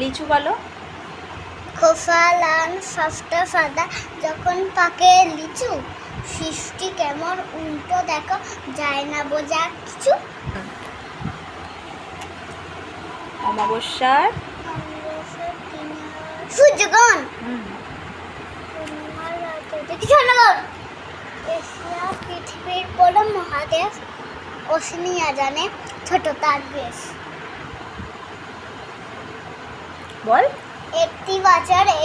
লিচু বলো। খোসা লাল সফটা সাদা যখন পাকে লিচু সৃষ্টি কেমন উল্টো দেখো যায় না বোঝা কিছু। অমাবস্যার সূর্যগণ এশিয়া পৃথিবীর বড় মহাদেশ ওসিনিয়া জানে ছোট তার বেশ বল। একটি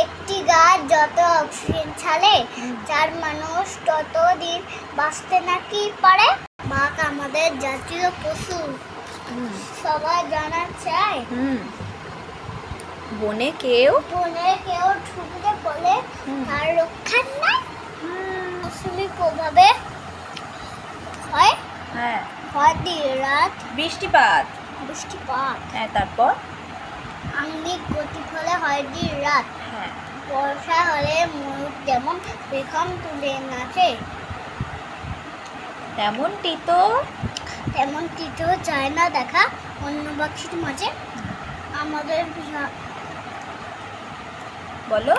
একটি গাছ যত অক্সিজেন ছাড়ে যার মানুষ তত দিন বাঁচতে নাকি পারে? বাঘ আমাদের জাতীয় পশু। সবাই জানা হুম। বনে কেউ বনে কেউ ঢুকতে বলে। তার রক্ষা নাই? মৌসুমি প্রভাবে হয়। হ্যাঁ। হয় দিন রাত। বৃষ্টিপাত। বৃষ্টিপাত। হ্যাঁ তারপর? আঙ্গিক গতি ফলে হয় দিন রাত। হ্যাঁ। বর্ষা হলে ময়ূর যেমন পেখম তুলে নাচে। তেমনটি তো তেমন তিতেও চায় না দেখা অন্য পাখির মাঝে। আমাদের বলো।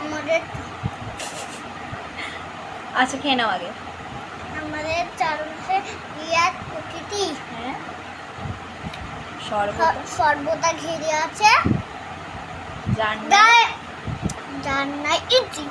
আমাদের আচ্ছা খেয়ে নাও আগে। আমাদের চারপাশে বিরাট প্রকৃতি। সর্বদা? ঘিরে আছে। জান গায়ে যার নাই ইতি